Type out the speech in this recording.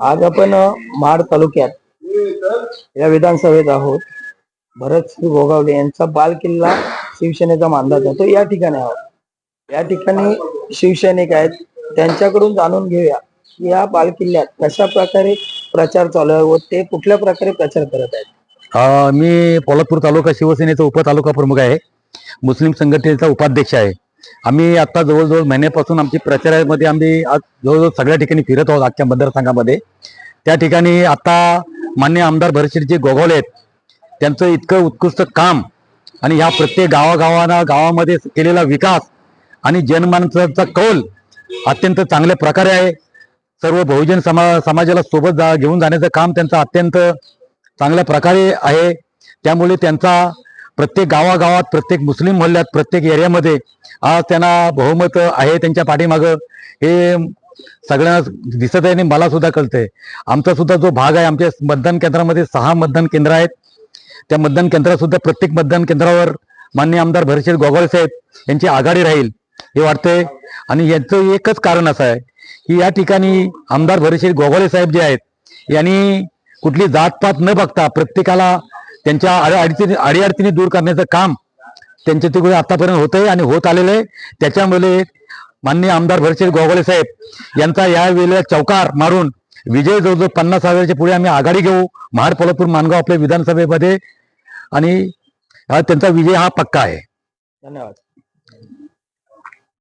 आज आपण माड तालुक्यात या विधानसभेत आहोत. भरत श्री गोगावले यांचा बाल किल्ला शिवसेनेचा मानला जातो. या ठिकाणी आहोत. या ठिकाणी शिवसैनिक आहेत. त्यांच्याकडून जाणून घेऊया की या बाल किल्ल्यात कशा प्रकारे प्रचार चालू आहे व ते कुठल्या प्रकारे प्रचार करत आहेत. मी पोलादपूर तालुका शिवसेनेचा उपतालुका प्रमुख आहे. मुस्लिम संघटनेचा उपाध्यक्ष आहे. आम्ही आता जवळजवळ महिन्यापासून आमची प्रचारामध्ये आम्ही आज जवळजवळ सगळ्या ठिकाणी फिरत आहोत आजच्या मतदारसंघामध्ये त्या ठिकाणी आता मान्य आमदार भरतशेठजी गोगावले आहेत. त्यांचं इतकं उत्कृष्ट काम आणि ह्या प्रत्येक गावागावांना गावामध्ये केलेला विकास आणि जनमानसाचा कौल अत्यंत चांगल्या प्रकारे आहे. सर्व बहुजन समा समाजाला सोबत जा घेऊन जाण्याचं काम त्यांचं अत्यंत चांगल्या प्रकारे आहे. त्यामुळे त्यांचा प्रत्येक गावागावात प्रत्येक मुस्लिम मोहल्ल्यात प्रत्येक एरियामध्ये आज त्यांना बहुमत आहे त्यांच्या पाठीमागं. हे सगळ्यांना दिसत आहे आणि मला सुद्धा कळतंय. आमचा सुद्धा जो भाग आहे आमच्या मतदान केंद्रामध्ये सहा मतदान केंद्र आहेत. त्या मतदान केंद्रात सुद्धा प्रत्येक मतदान केंद्रावर मान्य आमदार भरशेठ गोगोळे साहेब यांची आघाडी राहील हे वाटतंय. आणि याचं एकच कारण असं आहे की या ठिकाणी आमदार भरशेठ गोगोळे साहेब जे आहेत यांनी कुठली जातपात न बघता प्रत्येकाला त्यांच्या अड- अडचणी अडीअडचणी दूर करण्याचं काम त्यांच्या तिकडे आतापर्यंत होत आहे आणि होत आलेलं आहे. त्याच्यामुळे माननीय आमदार भरशेठ गोगोले साहेब यांचा या वेळेला चौकार मारून विजय जवळजवळ पन्नास हजाराच्या पुढे आम्ही आघाडी घेऊ. महाड पोलादपूर मानगाव आपल्या विधानसभेमध्ये. आणि त्यांचा विजय हा पक्का आहे. धन्यवाद.